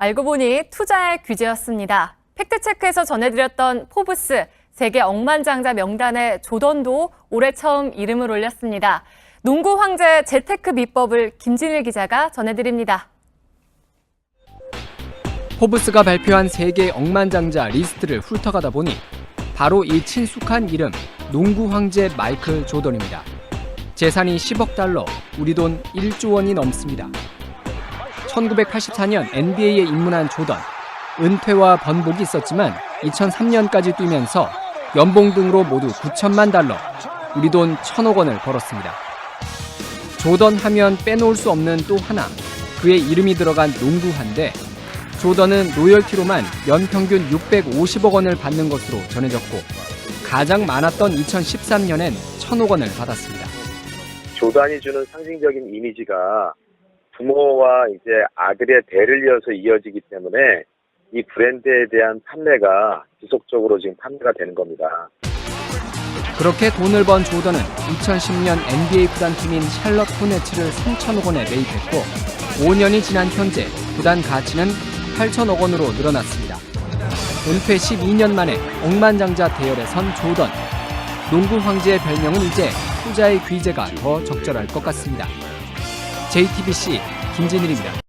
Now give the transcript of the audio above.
알고 보니 투자의 규제였습니다. 팩트체크에서 전해드렸던 포브스 세계 억만장자 명단에 조던도 올해 처음 이름을 올렸습니다. 농구 황제 재테크 비법을 김진일 기자가 전해드립니다. 포브스가 발표한 세계 억만장자 리스트를 훑어가다 보니 바로 이 친숙한 이름 농구 황제 마이클 조던입니다. 재산이 10억 달러, 우리 돈 1조 원이 넘습니다. 1984년 NBA에 입문한 조던. 은퇴와 번복이 있었지만 2003년까지 뛰면서 연봉 등으로 모두 9천만 달러, 우리 돈 1천억 원을 벌었습니다. 조던 하면 빼놓을 수 없는 또 하나, 그의 이름이 들어간 농구화인데 조던은 로열티로만 연평균 650억 원을 받는 것으로 전해졌고 가장 많았던 2013년엔 1천억 원을 받았습니다. 조단이 주는 상징적인 이미지가 부모와 이제 아들의 대를 이어서 이어지기 때문에 이 브랜드에 대한 판매가 지속적으로 지금 판매가 되는 겁니다. 그렇게 돈을 번 조던은 2010년 NBA 구단팀인 샬럿 호네츠를 3천억 원에 매입했고 5년이 지난 현재 구단 가치는 8천억 원으로 늘어났습니다. 은퇴 12년 만에 억만장자 대열에 선 조던. 농구 황제의 별명은 이제 투자의 귀재가 더 적절할 것 같습니다. JTBC 김진일입니다.